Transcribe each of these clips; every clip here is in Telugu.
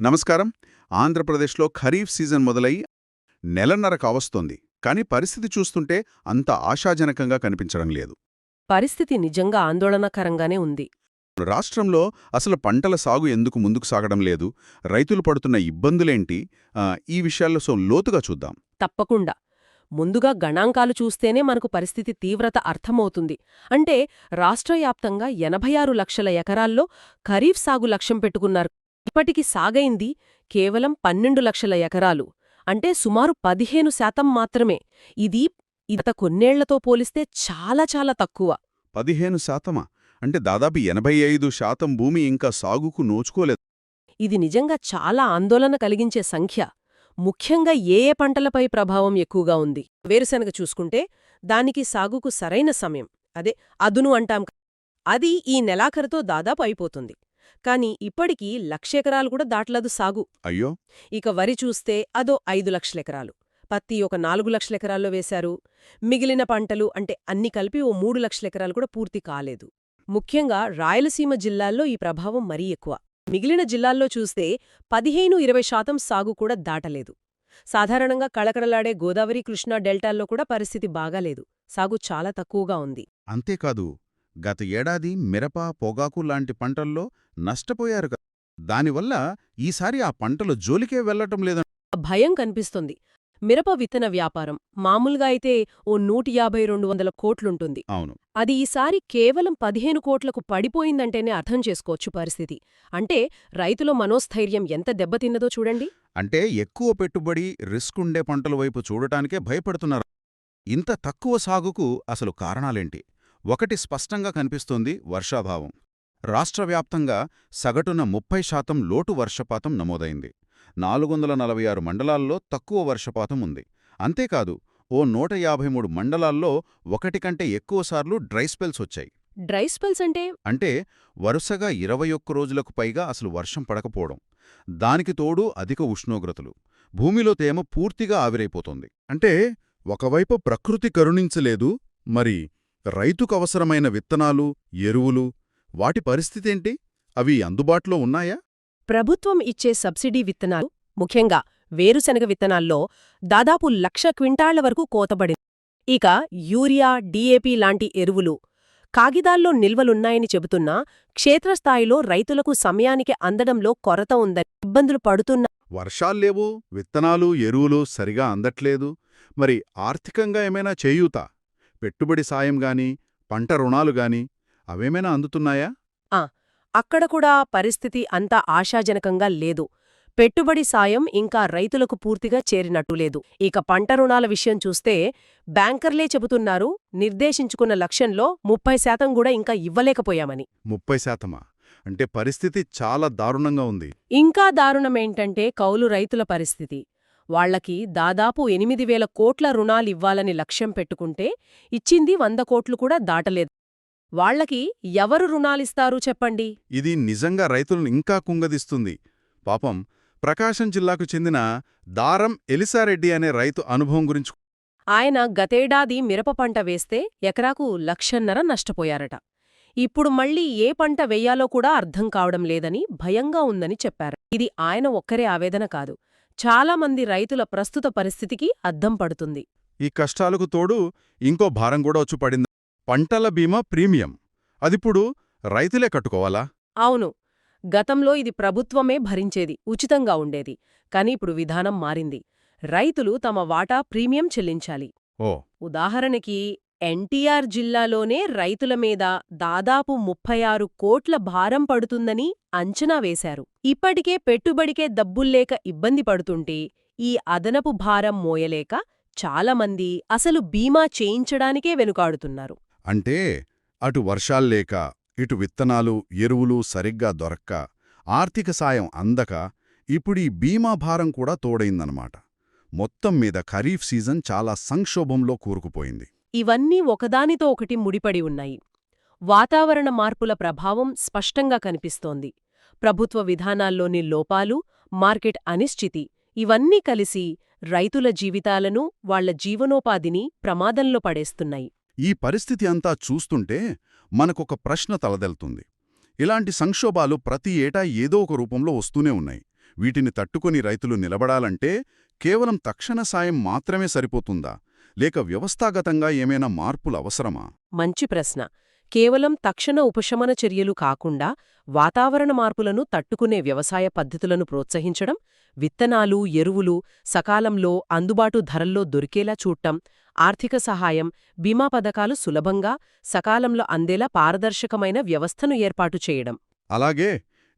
నమస్కారం. ఆంధ్రప్రదేశ్లో ఖరీఫ్ సీజన్ మొదలై నెలన్నర కావస్తోంది కానీ పరిస్థితి చూస్తుంటే అంత ఆశాజనకంగా కనిపించడం లేదు. పరిస్థితి నిజంగా ఆందోళనకరంగానే ఉంది. రాష్ట్రంలో అసలు పంటల సాగు ఎందుకు ముందుకు సాగడం లేదు? రైతులు పడుతున్న ఇబ్బందులేంటి? ఈ విషయాల్లో సో లోతుగా చూద్దాం. తప్పకుండా. ముందుగా గణాంకాలు చూస్తేనే మనకు పరిస్థితి తీవ్రత అర్థమవుతుంది. అంటే రాష్ట్రవ్యాప్తంగా ఎనభై ఆరు లక్షల ఎకరాల్లో ఖరీఫ్ సాగు లక్ష్యం పెట్టుకున్నారు. ఇప్పటికి సాగైంది కేవలం పన్నెండు లక్షల ఎకరాలు. అంటే సుమారు పదిహేను శాతం మాత్రమే. ఇది గత కొన్నేళ్ళతో పోలిస్తే చాలా చాలా తక్కువ. పదిహేను శాతమా? అంటే దాదాపు ఎనభై ఐదు శాతం భూమి ఇంకా సాగుకు నోచుకోలేదు. ఇది నిజంగా చాలా ఆందోళన కలిగించే సంఖ్య. ముఖ్యంగా ఏ ఏ పంటలపై ప్రభావం ఎక్కువగా ఉంది? వేరుశనగ చూసుకుంటే దానికి సాగుకు సరైన సమయం. అదే అదును అంటాం. అది ఈ నెలాఖరుతో దాదాపు అయిపోతుంది. కాని ఇప్పటికీ లక్షెకరాలు కూడా దాట్లదు సాగు. అయ్యో! ఇక వరి చూస్తే అదో ఐదు లక్షలెకరాలు. పత్తి ఒక నాలుగు లక్షలెకరాల్లో వేశారు. మిగిలిన పంటలు అంటే అన్ని కలిపి ఓ మూడు లక్షలెకరాలు కూడా పూర్తి కాలేదు. ముఖ్యంగా రాయలసీమ జిల్లాల్లో ఈ ప్రభావం మరీ ఎక్కువ. మిగిలిన జిల్లాల్లో చూస్తే పదిహేను ఇరవై శాతం సాగు కూడా దాటలేదు. సాధారణంగా కళకళలాడే గోదావరి కృష్ణా డెల్టాల్లో కూడా పరిస్థితి బాగాలేదు. సాగు చాలా తక్కువగా ఉంది. అంతేకాదు గత ఏడాది మిరప పొగాకు లాంటి పంటల్లో నష్టపోయారు దానివల్ల ఈసారి ఆ పంటలు జోలికే వెళ్ళటం లేదంట భయం కనిపిస్తుంది. మిరప విత్తన వ్యాపారం మామూలుగా అయితే ఓ నూటి యాభై రెండు వందల కోట్లుంటుంది. అవును. అది ఈసారి కేవలం పదిహేను కోట్లకు పడిపోయిందంటేనే అర్థం చేసుకోవచ్చు పరిస్థితి. అంటే రైతుల మనోస్థైర్యం ఎంత దెబ్బతిన్నదో చూడండి. అంటే ఎక్కువ పెట్టుబడి రిస్క్ ఉండే పంటల వైపు చూడటానికే భయపడుతున్నారు. ఇంత తక్కువ సాగుకు అసలు కారణాలేంటి? ఒకటి స్పష్టంగా కనిపిస్తోంది వర్షాభావం. రాష్ట్రవ్యాప్తంగా సగటున ముప్పై శాతం లోటు వర్షపాతం నమోదైంది. నాలుగు వందల నలభై ఆరు మండలాల్లో తక్కువ వర్షపాతం ఉంది. అంతేకాదు ఓ నూట యాభై మూడు మండలాల్లో ఒకటి కంటే ఎక్కువసార్లు డ్రై స్పెల్స్ వచ్చాయి. డ్రై స్పెల్స్ అంటే? అంటే వరుసగా ఇరవై ఒక్క రోజులకు పైగా అసలు వర్షం పడకపోవడం. దానికి తోడు అధిక ఉష్ణోగ్రతలు. భూమిలో తేమ పూర్తిగా ఆవిరైపోతోంది. అంటే ఒకవైపు ప్రకృతి కరుణించలేదు మరి రైతుకు అవసరమైన విత్తనాలు ఎరువులు వాటి పరిస్థితేంటి? అవి అందుబాటులో ఉన్నాయా? ప్రభుత్వం ఇచ్చే సబ్సిడీ విత్తనాలు ముఖ్యంగా వేరుశనగ విత్తనాల్లో దాదాపు లక్ష క్వింటాళ్ళ వరకు కోతబడింది. ఇక యూరియా డీఏపీ లాంటి ఎరువులు కాగిదాల్లో నిల్వలున్నాయని చెబుతున్నా క్షేత్రస్థాయిలో రైతులకు సమయానికి అందడంలో కొరత ఉందని ఇబ్బందులు పడుతున్నా వర్షాల్లేవు? విత్తనాలు ఎరువులు సరిగా అందట్లేదు. మరి ఆర్థికంగా ఏమైనా చేయూత? పెట్టుబడి సాయం గాని పంట రుణాలు గాని అవేమైనా అందుతున్నాయా? అక్కడ కూడా పరిస్థితి అంత ఆశాజనకంగా లేదు. పెట్టుబడి సాయం ఇంకా రైతులకు పూర్తిగా చేరినట్టు లేదు. ఇక పంట రుణాల విషయం చూస్తే బ్యాంకర్లే చెబుతున్నారు నిర్దేశించుకున్న లక్ష్యంలో ముప్పై శాతం కూడా ఇంకా ఇవ్వలేకపోయామని. ముప్పై శాతమా? అంటే పరిస్థితి చాలా దారుణంగా ఉంది. ఇంకా దారుణమేంటంటే కౌలు రైతుల పరిస్థితి. వాళ్ళకి దాదాపు ఎనిమిది వేల కోట్ల రుణాలివ్వాలని లక్ష్యం పెట్టుకుంటే ఇచ్చింది వంద కోట్లు కూడా దాటలేదు. వాళ్ళకి ఎవరు రుణాలిస్తారు చెప్పండి? ఇది నిజంగా రైతులను ఇంకా కుంగదీస్తుంది. పాపం ప్రకాశం జిల్లాకు చెందిన దారం ఎలిసారెడ్డి అనే రైతు అనుభవం గురించి ఆయన గతేడాది మిరప పంట వేస్తే ఎకరాకు లక్షన్నర నష్టపోయారట. ఇప్పుడు మళ్ళీ ఏ పంట వెయ్యాలో కూడా అర్థం కావడం లేదని భయంగా ఉందని చెప్పారు. ఇది ఆయన ఒక్కరే ఆవేదన కాదు. చాలా మంది రైతుల ప్రస్తుత పరిస్థితికి అద్దం పడుతుంది. ఈ కష్టాలకు తోడు ఇంకో భారం కూడా వచ్చి పడింది. పంటల బీమా ప్రీమియం. అదిప్పుడు రైతులే కట్టుకోవాలా? అవును. గతంలో ఇది ప్రభుత్వమే భరించేది ఉచితంగా ఉండేది. కాని ఇప్పుడు విధానం మారింది. రైతులు తమ వాటా ప్రీమియం చెల్లించాలి. ఓ. ఉదాహరణకి ఎన్టీఆర్ జిల్లాలోనే రైతుల మీద దాదాపు ముప్పై ఆరు కోట్ల భారం పడుతుందని అంచనా వేశారు. ఇప్పటికే పెట్టుబడికే దబ్బుల్లేక ఇబ్బంది పడుతుంటే ఈ అదనపు భారం మోయలేక చాలామంది అసలు బీమా చేయించడానికే వెనుకాడుతున్నారు. అంటే అటు వర్షాల్లేక ఇటు విత్తనాలు ఎరువులు సరిగ్గా దొరక్క ఆర్థిక సాయం అందక ఇప్పుడీ బీమా భారం కూడా తోడైందనమాట మొత్తం మీద ఖరీఫ్ సీజన్ చాలా సంక్షోభంలో కూరుకుపోయింది. ఇవన్నీ ఒకదానితో ఒకటి ముడిపడి ఉన్నాయి. వాతావరణ మార్పుల ప్రభావం స్పష్టంగా కనిపిస్తోంది. ప్రభుత్వ విధానాల్లోని లోపాలు మార్కెట్ అనిశ్చితి ఇవన్నీ కలిసి రైతుల జీవితాలను వాళ్ళ జీవనోపాధిని ప్రమాదంలో పడేస్తున్నాయి. ఈ పరిస్థితి అంతా చూస్తుంటే మనకొక ప్రశ్న తలదెల్తుంది. ఇలాంటి సంక్షోభాలు ప్రతి ఏటా ఏదో ఒక రూపంలో వస్తూనే ఉన్నాయి. వీటిని తట్టుకొని రైతులు నిలబడాలంటే కేవలం తక్షణ సాయం మాత్రమే సరిపోతుందా? లేక వ్యవస్థాగతంగా ఏమైనా మార్పులు అవసరమా? మంచి ప్రశ్న. కేవలం తక్షణ ఉపశమన చర్యలు కాకుండా వాతావరణ మార్పులను తట్టుకునే వ్యవసాయ పద్ధతులను ప్రోత్సహించడం విత్తనాలు ఎరువులు సకాలంలో అందుబాటు ధరల్లో దొరికేలా చూడటం ఆర్థిక సహాయం బీమా పథకాలు సులభంగా సకాలంలో అందేలా పారదర్శకమైన వ్యవస్థను ఏర్పాటు చేయడం. అలాగే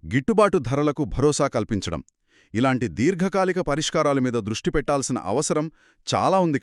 గిట్టుబాటు ధరలకు భరోసా కల్పించడం. ఇలాంటి దీర్ఘకాలిక పరిష్కారాల మీద దృష్టి పెట్టాల్సిన అవసరం చాలా ఉంది.